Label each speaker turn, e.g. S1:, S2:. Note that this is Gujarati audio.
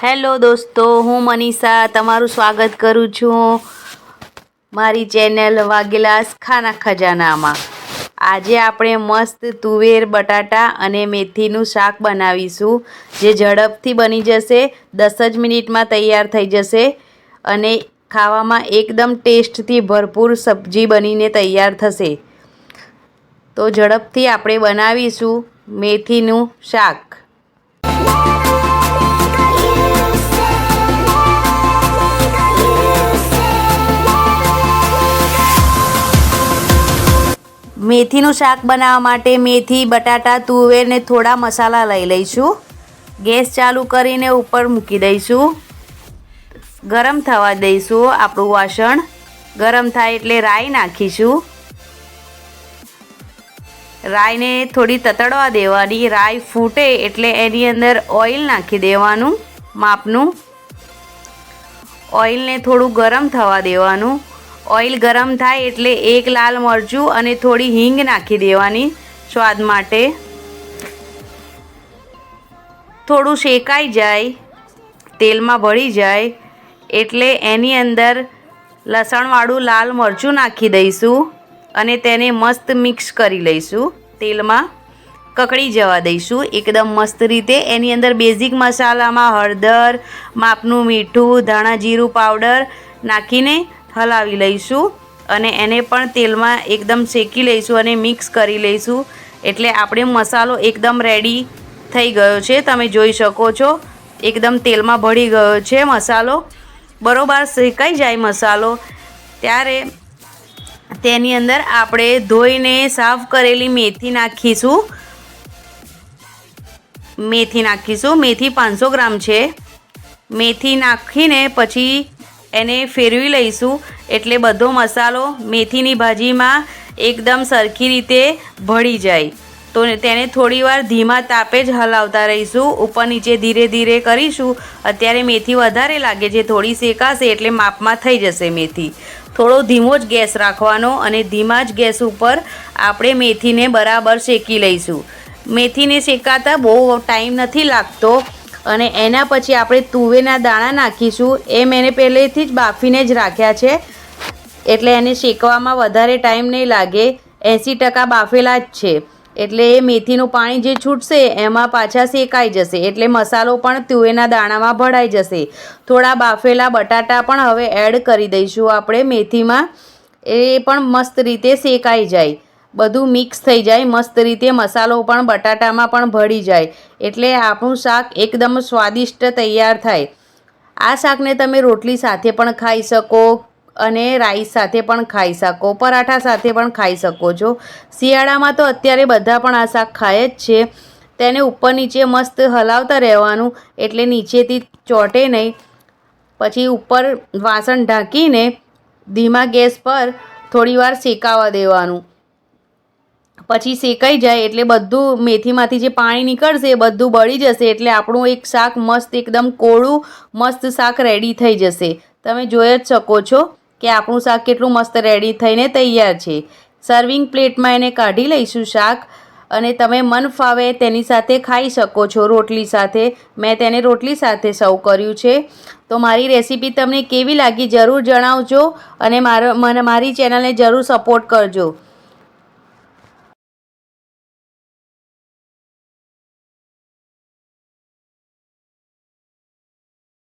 S1: હેલો દોસ્તો, હું મનીષા તમારું સ્વાગત કરું છું મારી ચેનલ વાગેલાસ ખાના ખજાનામાં. આજે આપણે મસ્ત તુવેર, બટાટા અને મેથીનું શાક બનાવીશું, જે ઝડપથી બની જશે, દસ જ મિનિટમાં તૈયાર થઈ જશે અને ખાવામાં એકદમ ટેસ્ટથી ભરપૂર સબ્જી બનીને તૈયાર થશે. તો ઝડપથી આપણે બનાવીશું મેથીનું શાક. મેથીનું શાક બનાવવા માટે મેથી, બટાટા, તુવેર ને થોડા મસાલા લઈ લઈશું. ગેસ ચાલુ કરીને ઉપર મૂકી દઈશું. ગરમ થવા દઈશું આપણું વાસણ. ગરમ થાય એટલે રાઈ નાખીશું. રાઈને થોડી તતડવા દેવાની. રાઈ ફૂટે એટલે એની અંદર ઓઇલ નાખી દેવાનું, માપનું. ઓઇલને થોડું ગરમ થવા દેવાનું. ઓઇલ ગરમ થાય એટલે એક લાલ મરચું અને થોડી હિંગ નાખી દેવાની સ્વાદ માટે. થોડું શેકાઈ જાય, તેલમાં ભળી જાય, એટલે એની અંદર લસણવાળું લાલ મરચું નાખી દઈશું અને તેને મસ્ત મિક્સ કરી લઈશું. તેલમાં કકડી જવા દઈશું. એકદમ મસ્ત રીતે એની અંદર બેઝિક મસાલામાં હળદર, માપનું મીઠું, ધાણા જીરું, પાવડર નાખીને હલાવી લઈશું અને એને પણ તેલમાં એકદમ શેકી લઈશું અને મિક્સ કરી લઈશું. એટલે આપણે મસાલો એકદમ રેડી થઈ ગયો છે. તમે જોઈ શકો છો, એકદમ તેલમાં ભળી ગયો છે મસાલો. બરોબર શેકાઈ જાય મસાલો. ત્યારે તેની અંદર આપણે ધોઈને સાફ કરેલી મેથી નાખીશું. મેથી નાખીશું. મેથી પાંચસો ગ્રામ છે. મેથી નાખીને પછી એને ફેરવી લઈશું. એટલે બધો મસાલો મેથીની ભાજીમાં એકદમ સરખી રીતે ભળી જાય. તો તેને થોડીવાર ધીમા તાપે જ હલાવતા રહીશું. ઉપર નીચે ધીરે ધીરે કરીશું. અત્યારે મેથી વધારે લાગે છે, થોડી શેકાશે એટલે માપમાં થઈ જશે મેથી. થોડો ધીમો જ ગેસ રાખવાનો અને ધીમા જ ગેસ ઉપર આપણે મેથીને બરાબર શેકી લઈશું. મેથીને શેકાતા બહુ ટાઈમ નથી લાગતો. અને એના પછી આપણે તુવેરના દાણા નાખીશું. એ મેં પહેલેથી જ બાફીને જ રાખ્યા છે. એટલે એને શેકવામાં વધારે ટાઈમ નહીં લાગે. એંસી ટકા બાફેલા જ છે. એટલે એ મેથીનું પાણી જે છૂટશે, એમાં પાછા શેકાઈ જશે. એટલે મસાલો પણ તુવેરના દાણામાં ભળાઈ જશે. થોડા બાફેલા બટાટા પણ હવે એડ કરી દઈશું આપણે મેથીમાં. એ પણ મસ્ત રીતે શેકાઈ જાય. બધું મિક્સ થઈ જાય, મસ્ત રીતે મસાલો પણ બટાટામાં પણ ભળી જાય. એટલે આપણું શાક એકદમ સ્વાદિષ્ટ તૈયાર થાય. આ શાકને તમે રોટલી સાથે પણ ખાઈ શકો અને રાઈસ સાથે પણ ખાઈ શકો, પરાઠા સાથે પણ ખાઈ શકો છો. શિયાળામાં તો અત્યારે બધા પણ આ શાક ખાય જ છે. તેને ઉપર નીચે મસ્ત હલાવતા રહેવાનું, એટલે નીચેથી ચોંટે નહીં. પછી ઉપર વાસણ ઢાંકીને ધીમા ગેસ પર થોડીવાર શેકાવા દેવાનું. પછી શેકાઈ જાય એટલે બધું મેથીમાંથી જે પાણી નીકળશે એ બધું બળી જશે એટલે આપણું એક શાક મસ્ત એકદમ કોળું મસ્ત શાક રેડી થઈ જશે. તમે જોઈ જ શકો છો કે આપણું શાક કેટલું મસ્ત રેડી થઈને તૈયાર છે. સર્વિંગ પ્લેટમાં એને કાઢી લઈશું શાક અને તમે મન ફાવે તેની સાથે ખાઈ શકો છો રોટલી સાથે. મેં તેને રોટલી સાથે સર્વ કર્યું છે. તો મારી રેસીપી તમને કેવી લાગી જરૂર જણાવજો અને મારો, મને મારી ચેનલને જરૂર સપોર્ટ કરજો.